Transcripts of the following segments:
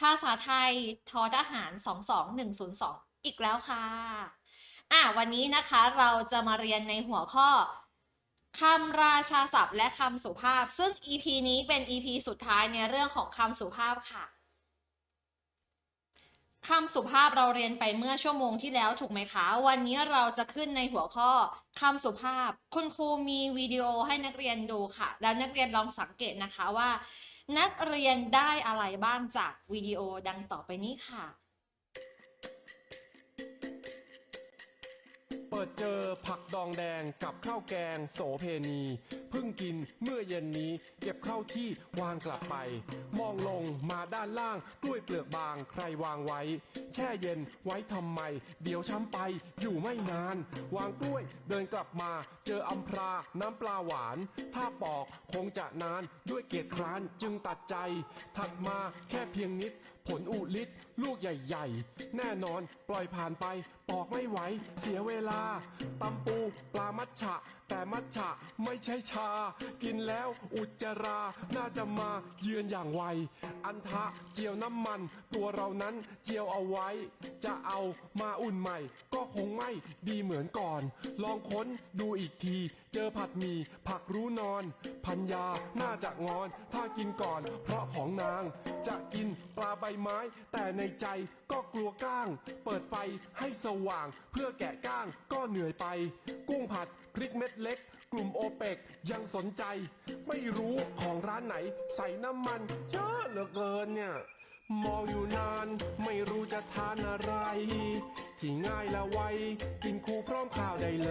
ภาษาไทยทอทหาร 22102 อีกแล้วค่ะ อะ วันนี้นะคะเราจะมาเรียนในหัวข้อคำราชาศัพท์และคำสุภาพ ซึ่ง EP นี้เป็น EP สุดท้ายในเรื่องของคำสุภาพค่ะคำสุภาพเราเรียนไปเมื่อชั่วโมงที่แล้วถูกไหมคะ วันนี้เราจะขึ้นในหัวข้อคำสุภาพ คุณครูมีวิดีโอให้นักเรียนดูค่ะ แล้วนักเรียนลองสังเกตนะคะว่า นักเรียนได้อะไรบ้างจากวิดีโอดังต่อไปนี้ค่ะ เปิดเจอผักดองแดงกับข้าวแกงโสเพณี เพิ่งกินเมื่อเย็นนี้ เก็บเข้าที่วางกลับไป มองลงมาด้านล่างกล้วยเปลือกบางใครวางไว้ แช่เย็นไว้ทำไม เดี๋ยวช้ำไปอยู่ไม่นาน วางกล้วยเดินกลับมา เจออัมพราน้ำปลาหวาน ถ้าปอกคงจะนานด้วยเกียรติคร้านจึงตัดใจ ถัดมาแค่เพียงนิด ผลอุลิศลูกใหญ่ๆ แน่นอนปล่อยผ่านไป ปอกไม่ไหวเสียเวลาตำปูปลามัชฉะ แต่มัทฉะไม่ใช่ชา กินแล้วอุจจารา น่าจะมาเยือนอย่างไว อันทะเจียวน้ำมัน ตัวเรานั้นเจียวเอาไว้ จะเอามาอุ่นใหม่ ก็คงไม่ดีเหมือนก่อน ลองค้นดูอีกที เจอผัดหมี่ผักรู้นอน พันยาน่าจะงอน ถ้ากินก่อน เพราะของนาง จะกินปลาใบไม้ แต่ในใจก็กลัวก้าง เปิดไฟให้สว่าง เพื่อแกะก้างก็เหนื่อยไป กุ้งผัดพริกเม็ดเล็ก กลุ่มโอเปกยังสนใจ ไม่รู้ของร้านไหน ใส่น้ำมันเยอะเหลือเกินเนี่ยมองอยู่นานไม่รู้จะทานอะไร ที่ง่ายและไว กินคู่พร้อมข้าวได้เล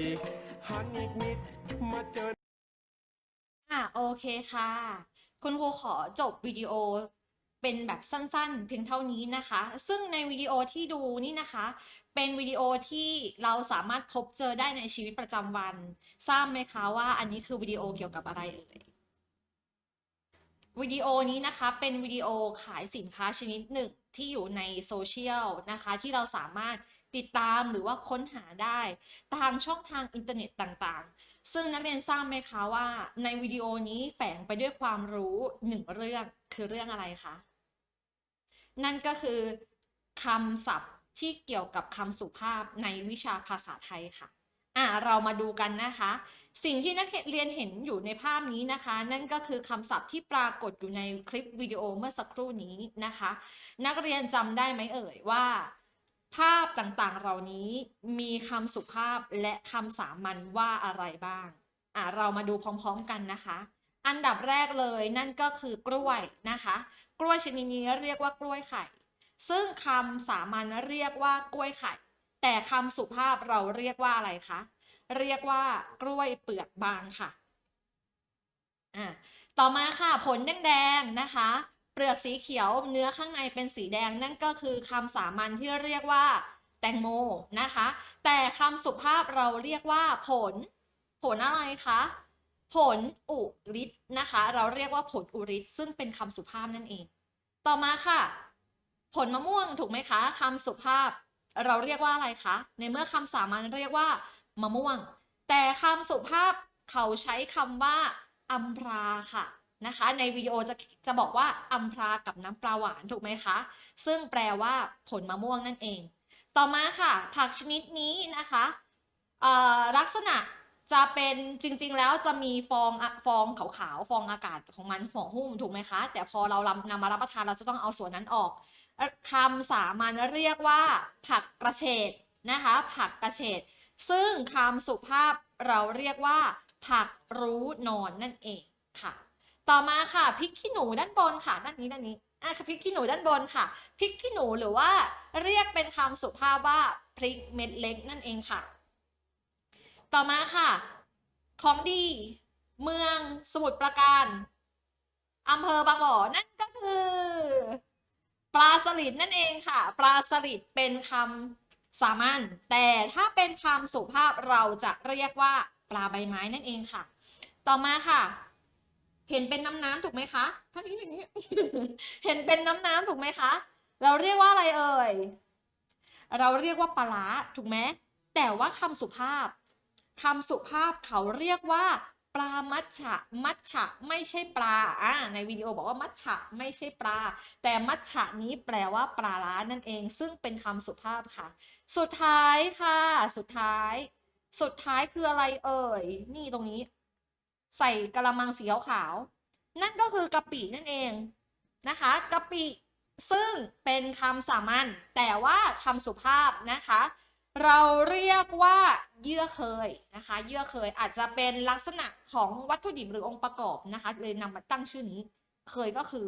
ย หันอีกนิด มาเจอ อะโอเคค่ะ คุณครูขอจบวิดีโอเป็นแบบสั้นๆ เพียงเท่านี้นะคะ ซึ่งในวิดีโอที่ดูนี่นะคะ เป็นวิดีโอที่เราสามารถพบเจอได้ในชีวิตประจำวัน ทราบไหมคะว่าอันนี้คือวิดีโอเกี่ยวกับอะไรเอ่ยวิดีโอนี้นะคะเป็นวิดีโอขายสินค้าชนิดหนึ่งที่อยู่ในโซเชียลนะคะ ที่เราสามารถ ติดตามหรือว่าค้นหาได้ทางช่องทางอินเทอร์เน็ตต่างๆ ซึ่งนักเรียนทราบไหมคะว่า ในวิดีโอนี้แฝงไปด้วยความรู้หนึ่งเรื่องคือเรื่องอะไรคะนั่นก็คือคำศัพท์ที่เกี่ยวกับคำสุภาพในวิชาภาษาไทยค่ะอะเรามาดูกันนะคะ สิ่งที่นักเรียนเห็นอยู่ในภาพนี้นะคะ นั่นก็คือคำศัพท์ที่ปรากฏอยู่ในคลิปวิดีโอเมื่อสักครู่นี้นะคะ นักเรียนจำได้ไหมเอ่ยว่า ภาพต่างๆ เหล่านี้มีคำสุภาพและคำสามัญว่าอะไรบ้างอะเรามาดูพร้อมๆกันนะคะ อันดับแรกเลยนั่นก็คือกล้วยนะคะ กล้วยชนิดนี้เรียกว่ากล้วยไข่ ซึ่งคำสามัญเรียกว่ากล้วยไข่ แต่คำสุภาพเราเรียกว่าอะไรคะ เรียกว่ากล้วยเปลือกบางค่ะอะต่อมาค่ะผลแดงๆนะคะ เปลือกสีเขียวเนื้อข้างในเป็นสีแดงนั่นก็คือคำสามัญที่เรียกว่าแตงโมนะคะ แต่คำสุภาพเราเรียกว่าผล ผลอะไรคะ ผลอุฤทธิ์นะคะ เราเรียกว่าผลอุฤทธิ์ซึ่งเป็นคำสุภาพนั่นเอง ต่อมาค่ะ ผลมะม่วงถูกไหมคะคำสุภาพเราเรียกว่าอะไรคะ ในเมื่อคำสามัญเรียกว่ามะม่วง แต่คำสุภาพเขาใช้คำว่าอัมพราค่ะ นะคะ ในวิดีโอจะจะบอกว่าอัมพรากับน้ำปลาหวานถูกไหมคะ ซึ่งแปลว่าผลมะม่วงนั่นเอง ต่อมาค่ะ ผักชนิดนี้นะคะลักษณะจะเป็นจริง ๆ แล้วจะมีฟองฟองขาวๆฟองอากาศของมันห่อหุ้มถูกไหมคะ แต่พอเรานำมารับประทานเราจะต้องเอาส่วนนั้นออกคำสามัญเรียกว่า ผักกระเฉดนะคะ ผักกระเฉดซึ่งคำสุภาพเราเรียกว่า ผักรู้นอนนั่นเองค่ะ ต่อมาค่ะพริกขี้หนูด้านบนค่ะด้านนี้ด้านนี้อะพริกขี้หนูด้านบนค่ะพริกขี้หนูหรือว่าเรียกเป็นคำสุภาพว่าพริกเม็ดเล็กนั่นเองค่ะ ต่อมาค่ะ ของดี เมืองสมุทรปราการอำเภอบางบ่อนั่นก็คือ ปลาสลิดนั่นเองค่ะ ปลาสลิดเป็นคำสามัญแต่ถ้าเป็นคำสุภาพเราจะเรียกว่าปลาใบไม้นั่นเองค่ะ ต่อมาค่ะ เห็นเป็นน้ำน้ำถูกไหมคะท่าอย่างนี้เห็นเป็นน้ำน้ำถูกไหมคะ เราเรียกว่าอะไรเอ่ย เราเรียกว่าปลาร้าถูกไหมแต่ว่าคำสุภาพคำสุภาพเขาเรียกว่า ปลามัชฉะมัชฉะไม่ใช่ปลาอ่าในวิดีโอบอกว่ามัชฉะไม่ใช่ปลา แต่มัชฉะนี้แปลว่าปลาร้านั่นเอง ซึ่งเป็นคำสุภาพค่ะ สุดท้ายค่ะ สุดท้าย สุดท้ายคืออะไรเอ่ย นี่ตรงนี้ ใส่กระมังสีขาวๆนั่นก็คือกะปินั่นเองนะคะกะปิซึ่งเป็นคำสามัญแต่ว่าคำสุภาพนะคะ เราเรียกว่าเยื่อเคยนะคะเยื่อเคยอาจจะเป็นลักษณะของวัตถุดิบหรือองค์ประกอบนะคะเลยนำมาตั้งชื่อนี้เคยก็คือ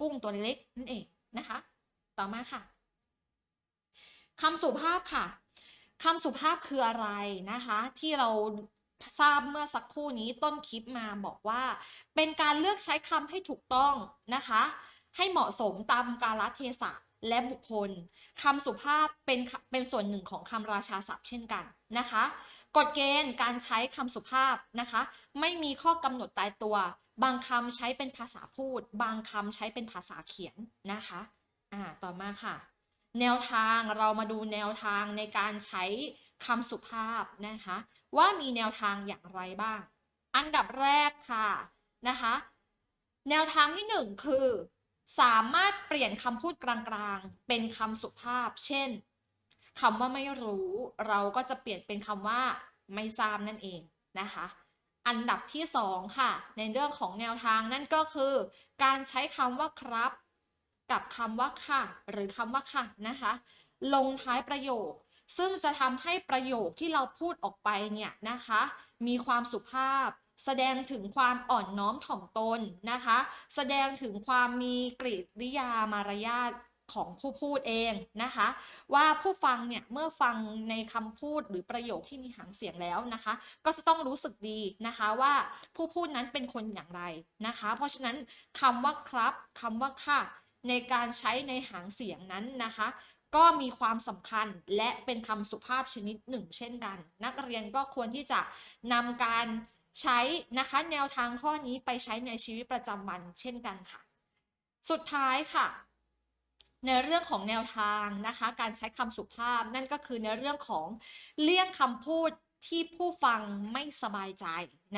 กุ้งตัวเล็กนั่นเองนะคะ ต่อมาค่ะคำสุภาพค่ะคำสุภาพคืออะไรนะคะ ที่เรา ทราบเมื่อสักครู่นี้ต้นคลิปมาบอกว่า เป็นการเลือกใช้คำให้ถูกต้องนะคะ ให้เหมาะสมตามกาลเทศะและบุคคลคำสุภาพเป็นเป็นส่วนหนึ่งของคำราชาศัพท์เช่นกันนะคะกฎเกณฑ์การใช้คำสุภาพนะคะ ไม่มีข้อกำหนดตายตัว บางคำใช้เป็นภาษาพูด บางคำใช้เป็นภาษาเขียนนะคะอ่าต่อมาค่ะ แนวทางเรามาดูแนวทางในการใช้ คำสุภาพนะคะ ว่ามีแนวทางอย่างไรบ้าง อันดับแรกค่ะนะคะ แนวทางที่หนึ่งคือ สามารถเปลี่ยนคำพูดกลางๆ เป็นคำสุภาพ เช่นคำว่าไม่รู้ เราก็จะเปลี่ยนเป็นคำว่า ไม่ทราบนั่นเองนะคะ อันดับที่สองค่ะ ในเรื่องของแนวทางนั่นก็คือ การใช้คำว่าครับ กับคำว่าค่ะ หรือคำว่าค่ะนะคะ ลงท้ายประโยค ซึ่งจะทำให้ประโยคที่เราพูดออกไปเนี่ยนะคะ มีความสุภาพ แสดงถึงความอ่อนน้อมถ่อมตนนะคะ แสดงถึงความมีกริยามารยาทของผู้พูดเองนะคะ ว่าผู้ฟังเนี่ยเมื่อฟังในคำพูดหรือประโยคที่มีหางเสียงแล้วนะคะ ก็จะต้องรู้สึกดีนะคะว่าผู้พูดนั้นเป็นคนอย่างไรนะคะ เพราะฉะนั้นคำว่าครับคำว่าค่ะในการใช้ในหางเสียงนั้นนะคะ ก็มีความสำคัญและเป็นคำสุภาพชนิดหนึ่ง เช่นกัน นักเรียนก็ควรที่จะนำการใช้นะคะแนวทางข้อนี้ไปใช้ในชีวิตประจำวันเช่นกันค่ะ สุดท้ายค่ะ ในเรื่องของแนวทางนะคะ การใช้คำสุภาพนั่นก็คือในเรื่องของเลี่ยงคำพูดที่ผู้ฟังไม่สบายใจ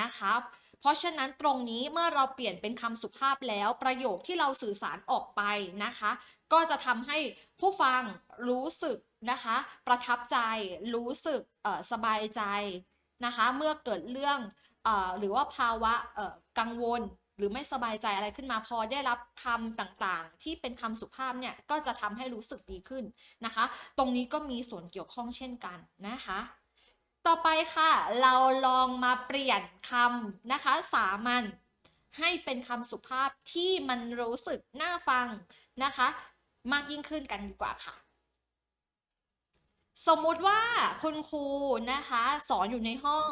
นะคะเพราะฉะนั้นตรงนี้เมื่อเราเปลี่ยนเป็นคำสุภาพแล้วประโยคที่เราสื่อสารออกไปนะคะ ก็จะทำให้ผู้ฟังรู้สึกนะคะ ประทับใจรู้สึกสบายใจนะคะ เมื่อเกิดเรื่องอหรือว่าภาวะกังวลหรือไม่สบายใจอะไรขึ้นมาพอได้รับคำต่างๆ ที่เป็นคำสุภาพเนี่ยก็จะทำให้รู้สึกดีขึ้นนะคะ ตรงนี้ก็มีส่วนเกี่ยวข้องเช่นกันนะคะ ต่อไปค่ะ เราลองมาเปลี่ยนคำนะคะ สามัญให้เป็นคำสุภาพที่มันรู้สึกน่าฟังนะคะ มากยิ่งขึ้นกันดีกว่าค่ะ สมมุติว่าคุณครูนะคะ สอนอยู่ในห้อง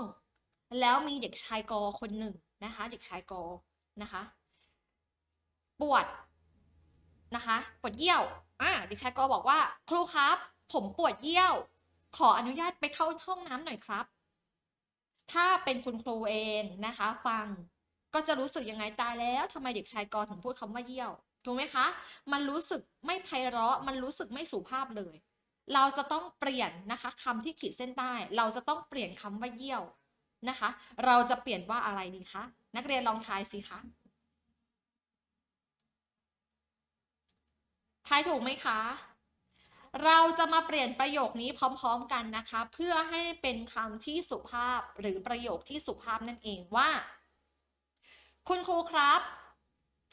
แล้วมีเด็กชายกอคนหนึ่งนะคะ เด็กชายกอนะคะ ปวดนะคะปวดเยี่ยวอ่าเด็กชายกอบอกว่า ครูครับ ผมปวดเยี่ยว ขออนุญาตไปเข้าห้องน้ำหน่อยครับ ถ้าเป็นคุณครูเองนะคะ ฟังก็จะรู้สึกยังไงตายแล้วทำไมเด็กชายกอถึงพูดคำว่าเยี่ยว ถูกไหมคะ มันรู้สึกไม่ไพเราะ มันรู้สึกไม่สุภาพเลย เราจะต้องเปลี่ยนนะคะคำที่ขีดเส้นใต้ เราจะต้องเปลี่ยนคำว่าเยี่ยวนะคะ เราจะเปลี่ยนว่าอะไรดีคะ นักเรียนลองทายสิคะ ทายถูกไหมคะ เราจะมาเปลี่ยนประโยคนี้พร้อม ๆกันนะคะ เพื่อให้เป็นคำที่สุภาพหรือประโยคที่สุภาพนั่นเองว่า คุณครูครับ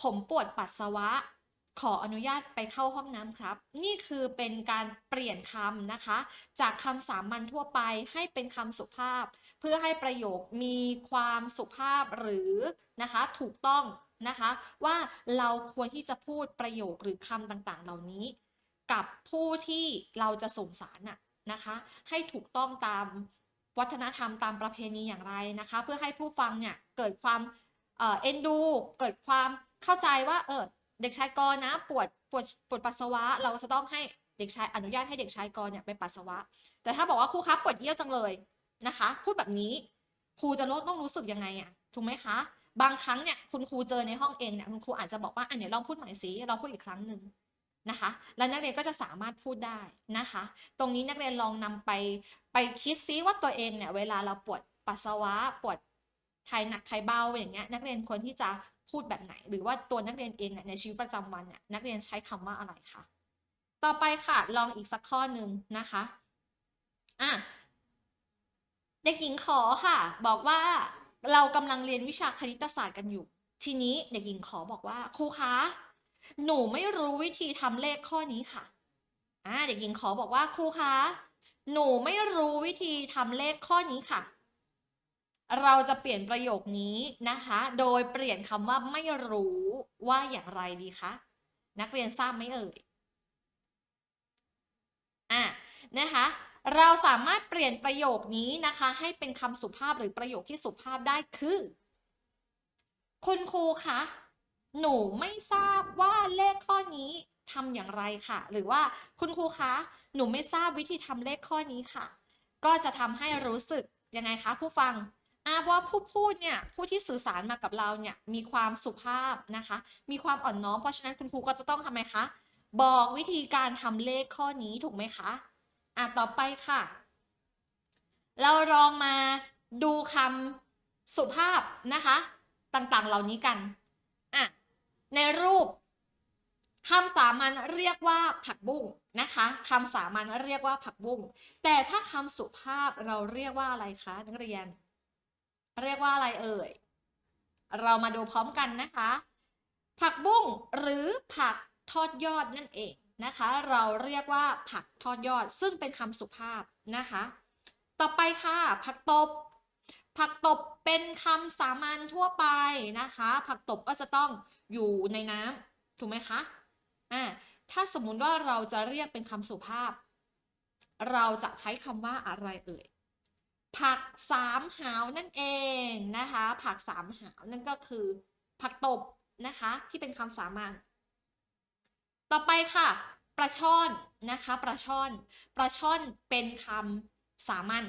ผมปวดปัสสาวะ ขออนุญาตไปเข้าห้องน้ำครับ นี่คือเป็นการเปลี่ยนคำนะคะ จากคำสามัญทั่วไปให้เป็นคำสุภาพ เพื่อให้ประโยคมีความสุภาพหรือนะคะถูกต้องนะคะว่าเราควรที่จะพูดประโยคหรือคำต่างๆ เหล่านี้ กับผู้ที่เราจะส่งสารน่ะนะคะให้ถูกต้องตามวัฒนธรรมตามประเพณีอย่างไรนะคะ เพื่อให้ผู้ฟังเนี่ยเกิดความเอ่อเอ็นดู เกิดความ เข้าใจว่าเออเด็กชายกรนะปวดปวดปวดปัสสาวะ เราจะต้องให้เด็กชายอนุญาตให้เด็กชายกรเนี่ยไปปัสสาวะ แต่ถ้าบอกว่าครูครับปวดเยี่ยวจังเลยนะคะ พูดแบบนี้ครูจะลดต้องรู้สึกยังไงอะถูกไหมคะ บางครั้งเนี่ยคุณครูเจอในห้องเองเนี่ยคุณครูอาจจะบอกว่าอันเนี้ยลองพูดใหม่สิลองพูดอีกครั้งหนึ่งนะคะ แล้วนักเรียนก็จะสามารถพูดได้นะคะ ตรงนี้นักเรียนลองนำไปไปคิดซิว่าตัวเองเนี่ยเวลาเราปวดปัสสาวะปวดไทยหนักไทยเบาอย่างเงี้ยนักเรียนควรที่จะ พูดแบบไหน หรือว่าตัวนักเรียนเองเนี่ยในชีวิตประจำวันเนี่ยนักเรียนใช้คำว่าอะไรคะต่อไปค่ะลองอีกสักข้อหนึ่งนะคะอะเด็กหญิงขอค่ะ บอกว่าเรากำลังเรียนวิชาคณิตศาสตร์กันอยู่ ทีนี้เด็กหญิงขอบอกว่าครูคะหนูไม่รู้วิธีทำเลขข้อนี้ค่ะอ่าเด็กหญิงขอบอกว่าครูคะหนูไม่รู้วิธีทำเลขข้อนี้ค่ะ เราจะเปลี่ยนประโยคนี้นะคะ โดยเปลี่ยนคำว่าไม่รู้ว่าอย่างไรดีคะ นักเรียนทราบไหมเอ่ย อะนะคะ เราสามารถเปลี่ยนประโยคนี้นะคะ ให้เป็นคำสุภาพหรือประโยคที่สุภาพได้คือ คุณครูคะหนูไม่ทราบว่าเลขข้อนี้ทำอย่างไรค่ะ หรือว่าคุณครูคะ หนูไม่ทราบวิธีทำเลขข้อนี้ค่ะ ก็จะทำให้รู้สึกยังไงคะผู้ฟัง อาว่าผู้พูดเนี่ยผู้ที่สื่อสารมากับเราเนี่ยมีความสุภาพนะคะ มีความอ่อนน้อมเพราะฉะนั้นคุณครูก็จะต้องทำไมคะบอกวิธีการทำเลขข้อนี้ถูกไหมคะอะต่อไปค่ะ เราลองมาดูคำสุภาพนะคะ ต่างๆเหล่านี้กันอะในรูปคำสามัญเรียกว่าผักบุ้งนะคะคำสามัญเรียกว่าผักบุ้งแต่ถ้าคำสุภาพเราเรียกว่าอะไรคะนักเรียน เรียกว่าอะไรเอ่ย เรามาดูพร้อมกันนะคะ ผักบุ้งหรือผักทอดยอดนั่นเองนะคะ เราเรียกว่าผักทอดยอดซึ่งเป็นคำสุภาพนะคะ ต่อไปค่ะ ผักตบ ผักตบเป็นคำสามัญทั่วไปนะคะ ผักตบก็จะต้องอยู่ในน้ำถูกไหมคะอ่าถ้าสมมุติว่าเราจะเรียกเป็นคำสุภาพ เราจะใช้คำว่าอะไรเอ่ย ผักสามหาวนั่นเองนะคะ ผักสามหาวนั่นก็คือ ผักตบนะคะ ที่เป็นคำสามัญต่อไปค่ะปลาช่อนนะคะปลาช่อนปลาช่อนเป็นคำสามัญ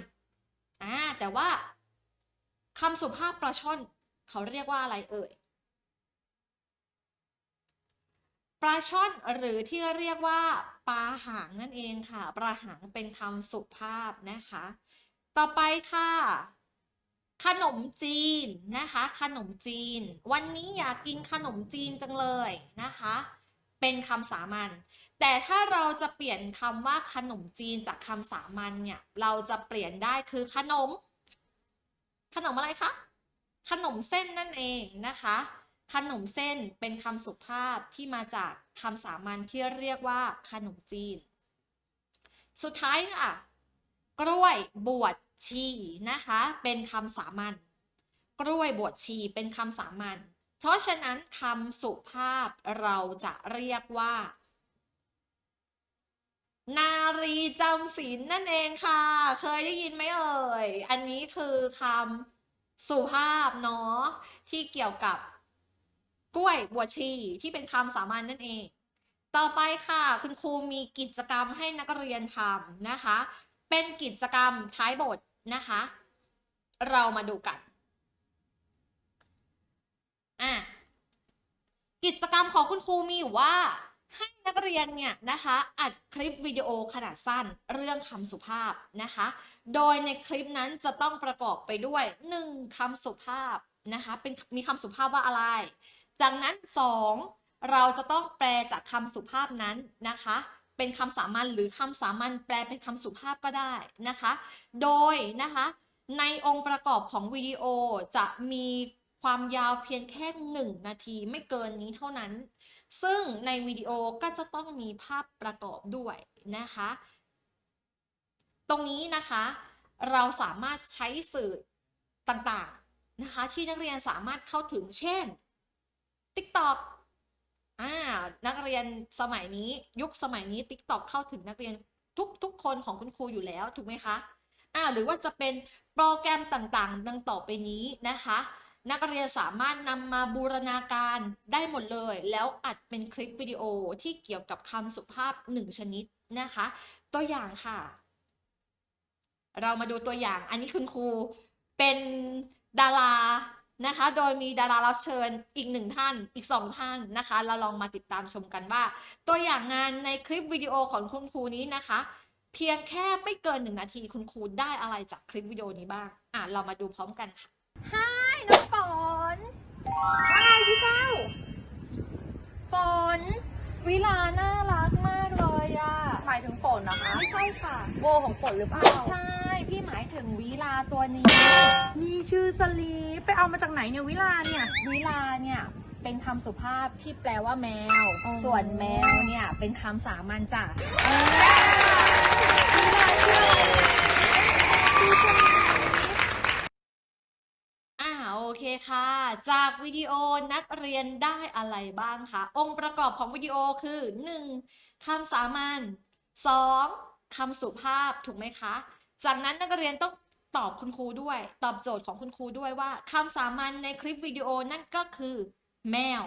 อ่าแต่ว่าคำสุภาพปลาช่อนเขาเรียกว่าอะไรเอ่ยปลาช่อนหรือที่เรียกว่าปลาหางนั่นเองค่ะปลาหางเป็นคำสุภาพนะคะ ต่อไปค่ะ ขนมจีนนะคะ ขนมจีน วันนี้อยากกินขนมจีนจังเลยนะคะ เป็นคำสามัญแต่ถ้าเราจะเปลี่ยนคำว่าขนมจีนจากคำสามัญเนี่ย เราจะเปลี่ยนได้คือขนม ขนมอะไรคะ ขนมเส้นนั่นเองนะคะ ขนมเส้นเป็นคำสุภาพที่มาจากคำสามัญที่เรียกว่าขนมจีน สุดท้ายค่ะ กล้วยบวช ชีนะคะเป็นคำสามัญกล้วยบวชชีเป็นคำสามัญเพราะฉะนั้นคำสุภาพเราจะเรียกว่า นารีจำศีลนั่นเองค่ะ เคยได้ยินไหมเอ่ย อันนี้คือคำสุภาพเนาะที่เกี่ยวกับกล้วยบวชชีที่เป็นคำสามัญนั่นเอง ต่อไปค่ะคุณครูมีกิจกรรมให้นักเรียนทำนะคะ เป็นกิจกรรมท้ายบท นะคะ เรามาดูกันอะกิจกรรมของคุณครูมีอยู่ว่า ให้นักเรียนเนี่ยนะคะ อัดคลิปวิดีโอขนาดสั้นเรื่องคำสุภาพนะคะ โดยในคลิปนั้นจะต้องประกอบไปด้วยหนึ่งคำสุภาพนะคะเป็นมีคำสุภาพว่าอะไร จากนั้นสองเราจะต้องแปลจากคำสุภาพนั้นนะคะ เป็นคำสามัญหรือคำสามัญแปลเป็นคำสุภาพก็ได้นะคะ โดยนะคะในองค์ประกอบของวิดีโอจะมีความยาวเพียงแค่หนึ่งนาทีไม่เกินนี้เท่านั้น ซึ่งในวิดีโอก็จะต้องมีภาพประกอบด้วยนะคะ ตรงนี้นะคะเราสามารถใช้สื่อต่างๆนะคะที่นักเรียนสามารถเข้าถึงเช่น TikTok อ่านักเรียนสมัยนี้ยุคสมัยนี้ TikTok เข้าถึงนักเรียนทุกทุกคนของคุณครูอยู่แล้วถูกไหมคะอ่าหรือว่าจะเป็นโปรแกรมต่างๆ ดังต่อไปนี้นะคะ นักเรียนสามารถนำมาบูรณาการได้หมดเลย แล้วอัดเป็นคลิปวิดีโอที่เกี่ยวกับคำสุภาพหนึ่งชนิดนะคะ ตัวอย่างค่ะ เรามาดูตัวอย่างอันนี้คุณครูเป็นดารา นะคะ โดยมีดารารับเชิญอีกหนึ่งท่าน อีกสองท่านนะคะ เราลองมาติดตามชมกันว่า ตัวอย่างงานในคลิปวิดีโอของคุณครูนี้นะคะ เพียงแค่ไม่เกินหนึ่งนาทีคุณครูได้อะไรจากคลิปวิดีโอนี้บ้าง อะ เรามาดูพร้อมกันค่ะน้องว่าไงพี่เจ้า ฝน วิลาน่ารักมากเลยอะหมายถึงฝนนะคะ ไม่ใช่ค่ะ โบของฝนหรือเปล่า ไม่ใช่ พี่หมายถึงวิลาตัวนี้ มีชื่อสลีปไปเอามาจากไหนเนี่ยวิลาเนี่ย วิลาเนี่ยเป็นคำสุภาพที่แปลว่าแมว อ๋อ ส่วนแมวเนี่ยเป็นคำสามัญจ้ะอ่าโอเคค่ะ จากวิดีโอนักเรียนได้อะไรบ้างคะ องค์ประกอบของวิดีโอคือ 1. คำสามัญ 2. คำสุภาพถูกไหมคะ จากนั้นนักเรียนต้องตอบคุณครูด้วย ตอบโจทย์ของคุณครูด้วยว่าคำสามัญในคลิปวิดีโอนั่นก็คือ แมว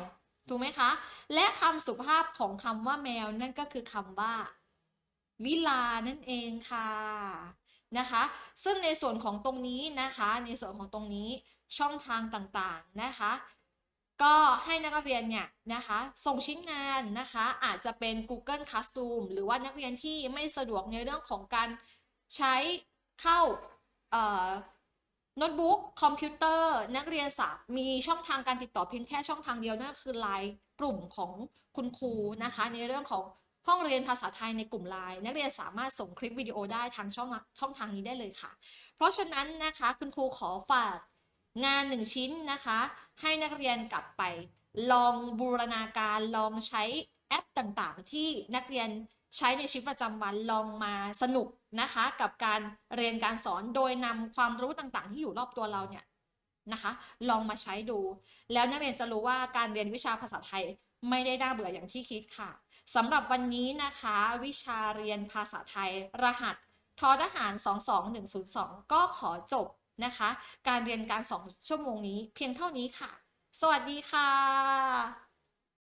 ถูกไหมคะ และคำสุภาพของคำว่าแมวนั่นก็คือคำว่า วิลานั่นเองค่ะนะคะ ซึ่งในส่วนของตรงนี้นะคะ ในส่วนของตรงนี้ช่องทางต่างๆนะคะ ก็ให้นักเรียนเนี่ยนะคะ ส่งชิ้นงานนะคะ อาจจะเป็น Google Classroom หรือว่านักเรียนที่ไม่สะดวกในเรื่องของการ ใช้เข้าโน้ตบุ๊กคอมพิวเตอร์นักเรียนสามีช่องทางการติดต่อเพียงแค่ช่องทางเดียวนั่นก็คือไลน์กลุ่มของคุณครูนะคะ ในเรื่องของห้องเรียนภาษาไทยในกลุ่มไลน์นักเรียนสามารถส่งคลิปวิดีโอได้ทางช่องช่องทางนี้ได้เลยค่ะ เพราะฉะนั้นนะคะคุณครูขอฝากงานหนึ่งชิ้นนะคะ ให้นักเรียนกลับไปลองบูรณาการลองใช้แอปต่างๆ ที่นักเรียน ใช้ในชีวิตประจำวันลองมาสนุกนะคะ กับการเรียนการสอนโดยนำความรู้ต่างๆ ที่อยู่รอบตัวเราเนี่ยนะคะ ลองมาใช้ดู แล้วนักเรียนจะรู้ว่าการเรียนวิชาภาษาไทยไม่ได้น่าเบื่ออย่างที่คิดค่ะสำหรับวันนี้นะคะ วิชาเรียนภาษาไทย รหัสทอทหาร 22102 ก็ขอจบนะคะ การเรียนการสองชั่วโมงนี้เพียงเท่านี้ค่ะ สวัสดีค่ะ